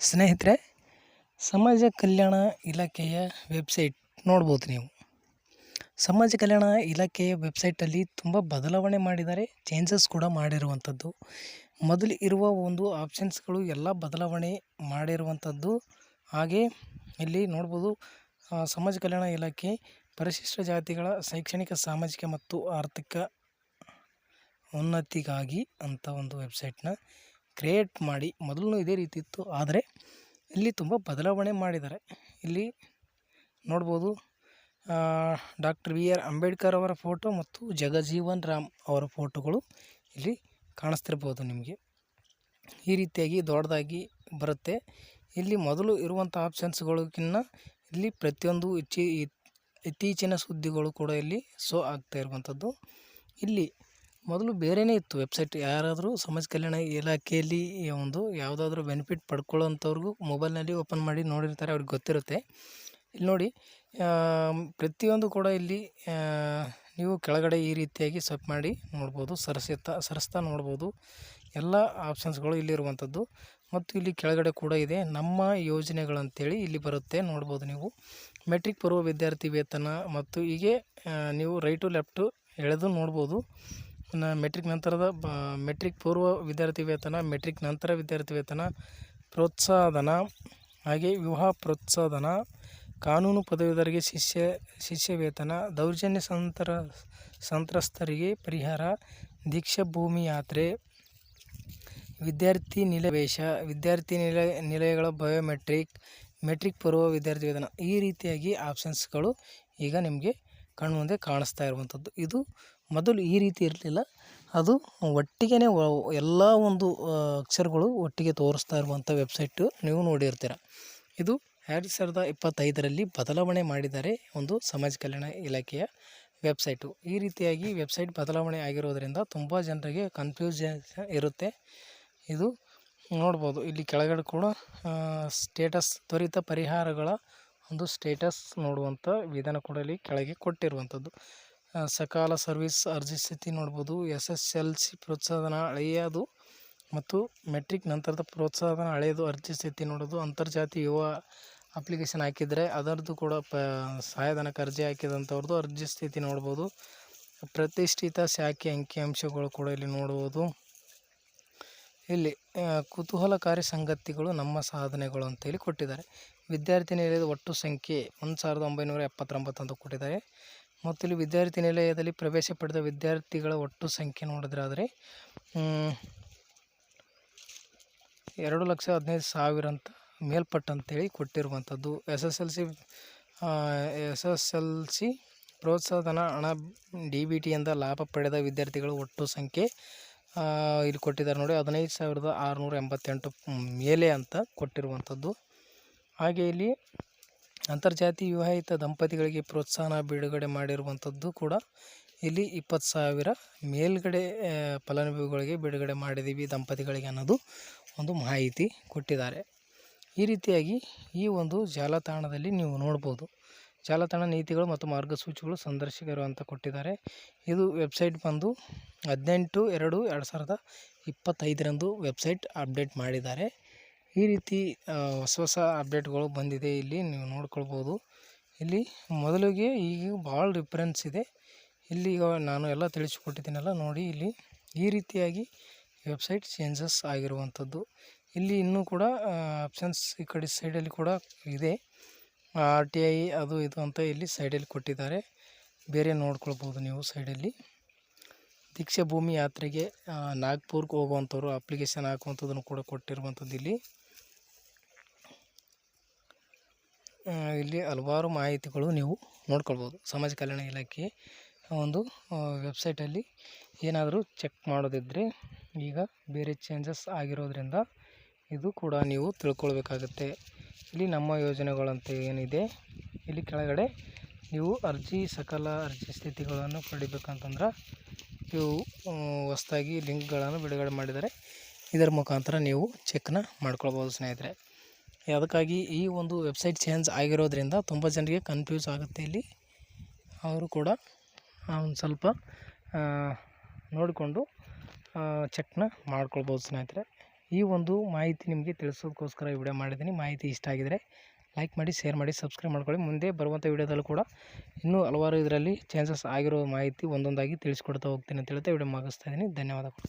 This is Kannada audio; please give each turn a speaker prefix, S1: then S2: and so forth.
S1: ಸ್ನೇಹಿತರೆ, ಸಮಾಜ ಕಲ್ಯಾಣ ಇಲಾಖೆಯ ವೆಬ್ಸೈಟ್ ನೋಡ್ಬೋದು ನೀವು. ಸಮಾಜ ಕಲ್ಯಾಣ ಇಲಾಖೆಯ ವೆಬ್ಸೈಟಲ್ಲಿ ತುಂಬ ಬದಲಾವಣೆ ಮಾಡಿದ್ದಾರೆ ಚೇಂಜಸ್ ಕೂಡ ಮಾಡಿರುವಂಥದ್ದು. ಮೊದಲು ಇರುವ ಒಂದು ಆಪ್ಷನ್ಸ್ಗಳು ಎಲ್ಲ ಬದಲಾವಣೆ ಮಾಡಿರುವಂಥದ್ದು. ಹಾಗೆ ಇಲ್ಲಿ ನೋಡ್ಬೋದು ಸಮಾಜ ಕಲ್ಯಾಣ ಇಲಾಖೆ ಪರಿಶಿಷ್ಟ ಜಾತಿಗಳ ಶೈಕ್ಷಣಿಕ, ಸಾಮಾಜಿಕ ಮತ್ತು ಆರ್ಥಿಕ ಉನ್ನತಿಗಾಗಿ ಅಂತ ಒಂದು ವೆಬ್ಸೈಟ್ನ ಕ್ರಿಯೇಟ್ ಮಾಡಿ ಮೊದಲು ಇದೇ ರೀತಿ ಇತ್ತು. ಆದರೆ ಇಲ್ಲಿ ತುಂಬ ಬದಲಾವಣೆ ಮಾಡಿದ್ದಾರೆ. ಇಲ್ಲಿ ನೋಡ್ಬೋದು ಡಾಕ್ಟರ್ ವಿ ಆರ್ ಅಂಬೇಡ್ಕರ್ ಅವರ ಫೋಟೋ ಮತ್ತು ಜಗಜೀವನ್ ರಾಮ್ ಅವರ ಫೋಟೋಗಳು ಇಲ್ಲಿ ಕಾಣಿಸ್ತಿರ್ಬೋದು ನಿಮಗೆ. ಈ ರೀತಿಯಾಗಿ ದೊಡ್ಡದಾಗಿ ಬರುತ್ತೆ. ಇಲ್ಲಿ ಮೊದಲು ಇರುವಂಥ ಆಪ್ಷನ್ಸ್ಗಳಿಗಿನ್ನ ಇಲ್ಲಿ ಪ್ರತಿಯೊಂದು ಇಚ್ಚಿ ಇತ್ತೀಚಿನ ಸುದ್ದಿಗಳು ಕೂಡ ಇಲ್ಲಿ ಸೋ ಆಗ್ತಾ ಇರುವಂಥದ್ದು. ಇಲ್ಲಿ ಮೊದಲು ಬೇರೆಯೇ ಇತ್ತು ವೆಬ್ಸೈಟ್. ಯಾರಾದರೂ ಸಮಾಜ ಕಲ್ಯಾಣ ಇಲಾಖೆಯಲ್ಲಿ ಒಂದು ಯಾವುದಾದ್ರೂ ಬೆನಿಫಿಟ್ ಪಡ್ಕೊಳ್ಳೋಂಥವ್ರಿಗೂ ಮೊಬೈಲ್ನಲ್ಲಿ ಓಪನ್ ಮಾಡಿ ನೋಡಿರ್ತಾರೆ, ಅವ್ರಿಗೆ ಗೊತ್ತಿರುತ್ತೆ. ಇಲ್ಲಿ ನೋಡಿ ಪ್ರತಿಯೊಂದು ಕೂಡ ಇಲ್ಲಿ ನೀವು ಕೆಳಗಡೆ ಈ ರೀತಿಯಾಗಿ ಸ್ವಪ್ ಮಾಡಿ ನೋಡ್ಬೋದು ಸರಿಸ್ತಾ ಸರಸ್ತಾ ನೋಡ್ಬೋದು. ಎಲ್ಲ ಆಪ್ಷನ್ಸ್ಗಳು ಇಲ್ಲಿರುವಂಥದ್ದು ಮತ್ತು ಇಲ್ಲಿ ಕೆಳಗಡೆ ಕೂಡ ಇದೆ, ನಮ್ಮ ಯೋಜನೆಗಳಂತೇಳಿ ಇಲ್ಲಿ ಬರುತ್ತೆ, ನೋಡ್ಬೋದು ನೀವು. ಮೆಟ್ರಿಕ್ ಪೂರ್ವ ವಿದ್ಯಾರ್ಥಿ ವೇತನ ಮತ್ತು ಹೀಗೆ ನೀವು ರೈಟು ಲೆಫ್ಟು ಎಳೆದು ನೋಡ್ಬೋದು. ನ- ಮೆಟ್ರಿಕ್ ನಂತರದ, ಬ ಮೆಟ್ರಿಕ್ ಪೂರ್ವ ವಿದ್ಯಾರ್ಥಿ ವೇತನ ಮೆಟ್ರಿಕ್ ನಂತರ ವಿದ್ಯಾರ್ಥಿ ವೇತನ ಪ್ರೋತ್ಸಾಹಧನ ಹಾಗೆ ವಿವಾಹ ಪ್ರೋತ್ಸಾಹಧನ ಕಾನೂನು ಪದವೀಧರಿಗೆ ಶಿಷ್ಯ ಶಿಷ್ಯ ವೇತನ, ದೌರ್ಜನ್ಯ ಸಂತರ, ಸಂತ್ರಸ್ತರಿಗೆ ಪರಿಹಾರ, ದೀಕ್ಷಾ ಭೂಮಿ ಯಾತ್ರೆ, ವಿದ್ಯಾರ್ಥಿ ನಿಲವೇಶ, ವಿದ್ಯಾರ್ಥಿ ನಿಲಯ ನಿಲಯಗಳ ಬಯೋಮೆಟ್ರಿಕ್ ಮೆಟ್ರಿಕ್ ಪೂರ್ವ ವಿದ್ಯಾರ್ಥಿ ವೇತನ, ಈ ರೀತಿಯಾಗಿ ಆಪ್ಷನ್ಸ್ಗಳು ಈಗ ನಿಮಗೆ ಕಣ್ಮುಂದೆ ಕಾಣಿಸ್ತಾ ಇರುವಂಥದ್ದು ಇದು ಮೊದಲು ಈ ರೀತಿ ಇರಲಿಲ್ಲ. ಅದು ಒಟ್ಟಿಗೆ ಎಲ್ಲ ಒಂದು ಅಕ್ಷರಗಳು ಒಟ್ಟಿಗೆ ತೋರಿಸ್ತಾ ಇರುವಂಥ ವೆಬ್ಸೈಟು ನೀವು ನೋಡಿರ್ತೀರ. ಇದು ಎರಡು ಸಾವಿರದ ಇಪ್ಪತ್ತೈದರಲ್ಲಿ ಬದಲಾವಣೆ ಮಾಡಿದ್ದಾರೆ ಒಂದು ಸಮಾಜ ಕಲ್ಯಾಣ ಇಲಾಖೆಯ ವೆಬ್ಸೈಟು. ಈ ರೀತಿಯಾಗಿ ವೆಬ್ಸೈಟ್ ಬದಲಾವಣೆ ಆಗಿರೋದರಿಂದ ತುಂಬ ಜನರಿಗೆ ಕನ್ಫ್ಯೂಷನ್ ಇರುತ್ತೆ. ಇದು ನೋಡ್ಬೋದು, ಇಲ್ಲಿ ಕೆಳಗಡೆ ಕೂಡ ಸ್ಟೇಟಸ್ ತ್ವರಿತ ಪರಿಹಾರಗಳ ಒಂದು ಸ್ಟೇಟಸ್ ನೋಡುವಂಥ ವಿಧಾನ ಕೂಡ ಇಲ್ಲಿ ಕೆಳಗೆ ಕೊಟ್ಟಿರುವಂಥದ್ದು ಸಕಾಲ ಸರ್ವಿಸ್ ಅರ್ಜಿ ಸ್ಥಿತಿ ನೋಡ್ಬೋದು. ಎಸ್ ಎಸ್ ಎಲ್ ಸಿ ಪ್ರೋತ್ಸಾಹನ ಹಳೆಯದು ಮತ್ತು ಮೆಟ್ರಿಕ್ ನಂತರದ ಪ್ರೋತ್ಸಾಹನ ಅಳೆಯೋದು ಅರ್ಜಿ ಸ್ಥಿತಿ ನೋಡೋದು. ಅಂತರ್ಜಾತಿ ಯುವ ಅಪ್ಲಿಕೇಶನ್ ಹಾಕಿದರೆ ಅದರದ್ದು ಕೂಡ ಪ, ಸಹಾಯಧನಕ್ಕೆ ಅರ್ಜಿ ಹಾಕಿದಂಥವ್ರದ್ದು ಅರ್ಜಿ ಸ್ಥಿತಿ ನೋಡ್ಬೋದು. ಪ್ರತಿಷ್ಠಿತ ಶಾಖೆ ಅಂಕಿಅಂಶಗಳು ಕೂಡ ಇಲ್ಲಿ ನೋಡ್ಬೋದು. ಇಲ್ಲಿ ಕುತೂಹಲಕಾರಿ ಸಂಗತಿಗಳು ನಮ್ಮ ಸಾಧನೆಗಳು ಅಂತೇಳಿ ಕೊಟ್ಟಿದ್ದಾರೆ. ವಿದ್ಯಾರ್ಥಿ ನಿಲಯದ ಒಟ್ಟು ಸಂಖ್ಯೆ ಒಂದು ಸಾವಿರದ ಒಂಬೈನೂರ ಎಪ್ಪತ್ತೊಂಬತ್ತು ಅಂತ ಕೊಟ್ಟಿದ್ದಾರೆ. ಮತ್ತು ಇಲ್ಲಿ ವಿದ್ಯಾರ್ಥಿ ನಿಲಯದಲ್ಲಿ ಪ್ರವೇಶ ಪಡೆದ ವಿದ್ಯಾರ್ಥಿಗಳ ಒಟ್ಟು ಸಂಖ್ಯೆ ನೋಡಿದ್ರಾದರೆ ಎರಡು ಲಕ್ಷ ಹದಿನೈದು ಸಾವಿರ ಅಂತ ಮೇಲ್ಪಟ್ಟಂತೇಳಿ ಕೊಟ್ಟಿರುವಂಥದ್ದು. S S L C S S L C ಪ್ರೋತ್ಸಾಹಧನ ಹಣ ಡಿ ಬಿ ಟಿಯಿಂದ ಲಾಭ ಪಡೆದ ವಿದ್ಯಾರ್ಥಿಗಳ ಒಟ್ಟು ಸಂಖ್ಯೆ ಇಲ್ಲಿ ಕೊಟ್ಟಿದ್ದಾರೆ ನೋಡಿ, ಹದಿನೈದು ಸಾವಿರದ ಆರುನೂರ ಎಂಬತ್ತೆಂಟು ಮೇಲೆ ಅಂತ ಕೊಟ್ಟಿರುವಂಥದ್ದು. ಹಾಗೆ ಇಲ್ಲಿ ಅಂತರ್ಜಾತಿ ವಿವಾಹಿತ ದಂಪತಿಗಳಿಗೆ ಪ್ರೋತ್ಸಾಹನ ಬಿಡುಗಡೆ ಮಾಡಿರುವಂಥದ್ದು ಕೂಡ ಇಲ್ಲಿ ಇಪ್ಪತ್ತು ಸಾವಿರ ಮೇಲ್ಗಡೆ ಫಲಾನುಭವಿಗಳಿಗೆ ಬಿಡುಗಡೆ ಮಾಡಿದ್ದೀವಿ ದಂಪತಿಗಳಿಗೆ ಅನ್ನೋದು ಒಂದು ಮಾಹಿತಿ ಕೊಟ್ಟಿದ್ದಾರೆ. ಈ ರೀತಿಯಾಗಿ ಈ ಒಂದು ಜಾಲತಾಣದಲ್ಲಿ ನೀವು ನೋಡ್ಬೋದು. ಜಾಲತಾಣ ನೀತಿಗಳು ಮತ್ತು ಮಾರ್ಗಸೂಚಿಗಳು ಸಂದರ್ಶಕರು ಅಂತ ಕೊಟ್ಟಿದ್ದಾರೆ. ಇದು ವೆಬ್ಸೈಟ್ ಬಂದು ಹದಿನೆಂಟು ಎರಡು ಎರಡು ಸಾವಿರದ ಇಪ್ಪತ್ತೈದರಂದು ವೆಬ್ಸೈಟ್ ಅಪ್ಡೇಟ್ ಮಾಡಿದ್ದಾರೆ. ಈ ರೀತಿ ಹೊಸ ಹೊಸ ಅಪ್ಡೇಟ್ಗಳು ಬಂದಿದೆ ಇಲ್ಲಿ, ನೀವು ನೋಡ್ಕೊಳ್ಬೋದು. ಇಲ್ಲಿ ಮೊದಲಿಗೆ ಈಗ ಭಾಳ ಡಿಫ್ರೆನ್ಸ್ ಇದೆ. ಇಲ್ಲಿ ನಾನು ಎಲ್ಲ ತಿಳಿಸಿಕೊಟ್ಟಿದ್ದೀನಲ್ಲ, ನೋಡಿ ಇಲ್ಲಿ ಈ ರೀತಿಯಾಗಿ ವೆಬ್ಸೈಟ್ ಚೇಂಜಸ್ ಆಗಿರುವಂಥದ್ದು. ಇಲ್ಲಿ ಇನ್ನೂ ಕೂಡ ಆಪ್ಷನ್ಸ್ ಈ ಕಡೆ ಸೈಡಲ್ಲಿ ಕೂಡ ಇದೆ. ಆರ್ ಟಿ ಐ ಅದು ಇದು ಅಂತ ಇಲ್ಲಿ ಸೈಡಲ್ಲಿ ಕೊಟ್ಟಿದ್ದಾರೆ. ಬೇರೆ ನೋಡ್ಕೊಳ್ಬೋದು ನೀವು ಸೈಡಲ್ಲಿ ದೀಕ್ಷಾ ಭೂಮಿ ಯಾತ್ರೆಗೆ ನಾಗ್ಪುರ್ಗೆ ಹೋಗುವಂಥವ್ರು ಅಪ್ಲಿಕೇಶನ್ ಹಾಕುವಂಥದ್ದನ್ನು ಕೂಡ ಕೊಟ್ಟಿರುವಂಥದ್ದು ಇಲ್ಲಿ. ಇಲ್ಲಿ ಹಲವಾರು ಮಾಹಿತಿಗಳು ನೀವು ನೋಡ್ಕೊಳ್ಬೋದು. ಸಮಾಜ ಕಲ್ಯಾಣ ಇಲಾಖೆ ಒಂದು ವೆಬ್ಸೈಟಲ್ಲಿ ಏನಾದರೂ ಚೆಕ್ ಮಾಡೋದಿದ್ದರೆ ಈಗ ಬೇರೆ ಚೇಂಜಸ್ ಆಗಿರೋದ್ರಿಂದ ಇದು ಕೂಡ ನೀವು ತಿಳ್ಕೊಳ್ಬೇಕಾಗತ್ತೆ. ಇಲ್ಲಿ ನಮ್ಮ ಯೋಜನೆಗಳಂತ ಏನಿದೆ, ಇಲ್ಲಿ ಕೆಳಗಡೆ ನೀವು ಅರ್ಜಿ, ಸಕಲ ಅರ್ಜಿ ಸ್ಥಿತಿಗಳನ್ನು ಪಡಿಬೇಕಂತಂದ್ರೆ ಇವು ಹೊಸ್ದಾಗಿ ಲಿಂಕ್ಗಳನ್ನು ಬಿಡುಗಡೆ ಮಾಡಿದ್ದಾರೆ. ಇದರ ಮುಖಾಂತರ ನೀವು ಚೆಕ್ನ ಮಾಡ್ಕೊಳ್ಬೋದು ಸ್ನೇಹಿತರೆ. ಅದಕ್ಕಾಗಿ ಈ ಒಂದು ವೆಬ್ಸೈಟ್ ಚೇಂಜ್ ಆಗಿರೋದ್ರಿಂದ ತುಂಬ ಜನರಿಗೆ ಕನ್ಫ್ಯೂಸ್ ಆಗುತ್ತೆ ಇಲ್ಲಿ. ಅವರು ಕೂಡ ಒಂದು ಸ್ವಲ್ಪ ನೋಡಿಕೊಂಡು ಚೆಕ್ನ ಮಾಡ್ಕೊಳ್ಬೋದು ಸ್ನೇಹಿತರೆ. ಈ ಒಂದು ಮಾಹಿತಿ ನಿಮಗೆ ತಿಳಿಸೋದಕ್ಕೋಸ್ಕರ ವಿಡಿಯೋ ಮಾಡಿದ್ದೀನಿ. ಮಾಹಿತಿ ಇಷ್ಟ ಆಗಿದರೆ ಲೈಕ್ ಮಾಡಿ ಶೇರ್ ಮಾಡಿ ಸಬ್ಸ್ಕ್ರೈಬ್ ಮಾಡ್ಕೊಳ್ಳಿ. ಮುಂದೆ ಬರುವಂಥ ವಿಡಿಯೋದಲ್ಲೂ ಕೂಡ ಇನ್ನೂ ಹಲವಾರು ಇದರಲ್ಲಿ ಚಾನ್ಸಸ್ ಆಗಿರೋ ಮಾಹಿತಿ ಒಂದೊಂದಾಗಿ ತಿಳಿಸ್ಕೊಡ್ತಾ ಹೋಗ್ತೀನಿ ಅಂತ ಹೇಳ್ತಾ ವಿಡಿಯೋ ಮುಗಿಸ್ತಾ ಇದ್ದೀನಿ. ಧನ್ಯವಾದಗಳು.